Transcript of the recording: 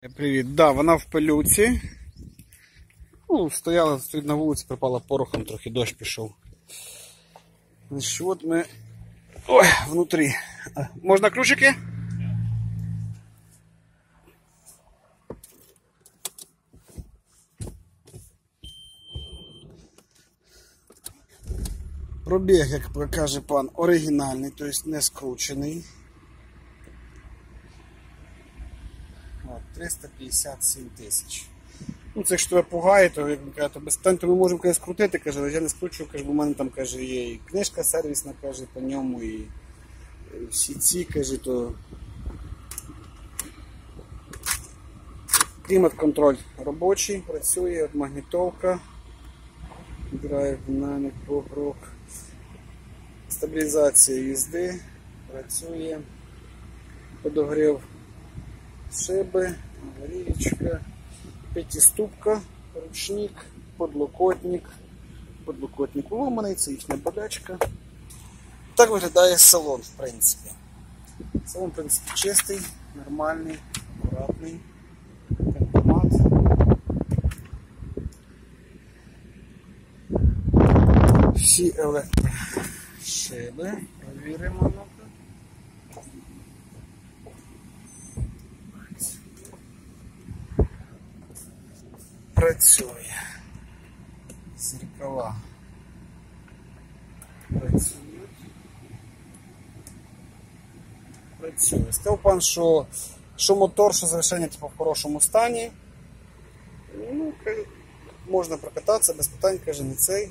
Привіт. Да, вона в пилюці. Ну, стояла, стоїть на вулиці, припала порохом, трохи дощ пішов. Значить, от ми. Ой, внутрі. Можна ключики? Пробіг, як каже пан, оригінальний, тобто не скручений. От, 357 тисяч. Ну, це якщо тебе пугає, то як ви кажете, без питань, то ми можемо каже, скрутити, каже, але я не скручую, каже, бо в мене там каже, є і книжка сервісна, каже, по ньому, і всі ці, каже, то. Клімат-контроль робочий, працює, магнітолка, драйв, динамік, прок, стабілізація їзди, працює, подогрів шиби, аварієчка, п'ятиступка, ручник, подлокотник, подлокотник уломаний, це їхня бадачка. Так виглядає салон, в принципі. Салон, в принципі, чистий, нормальний, акуратний, темпомат. Всі електрошиби, перевіримо Працює. Зеркала. Працюють. Працює. Сказав пан, що, що мотор, що завершення типу, в хорошому стані. Ну, можна прокататися без питань, каже, не цей.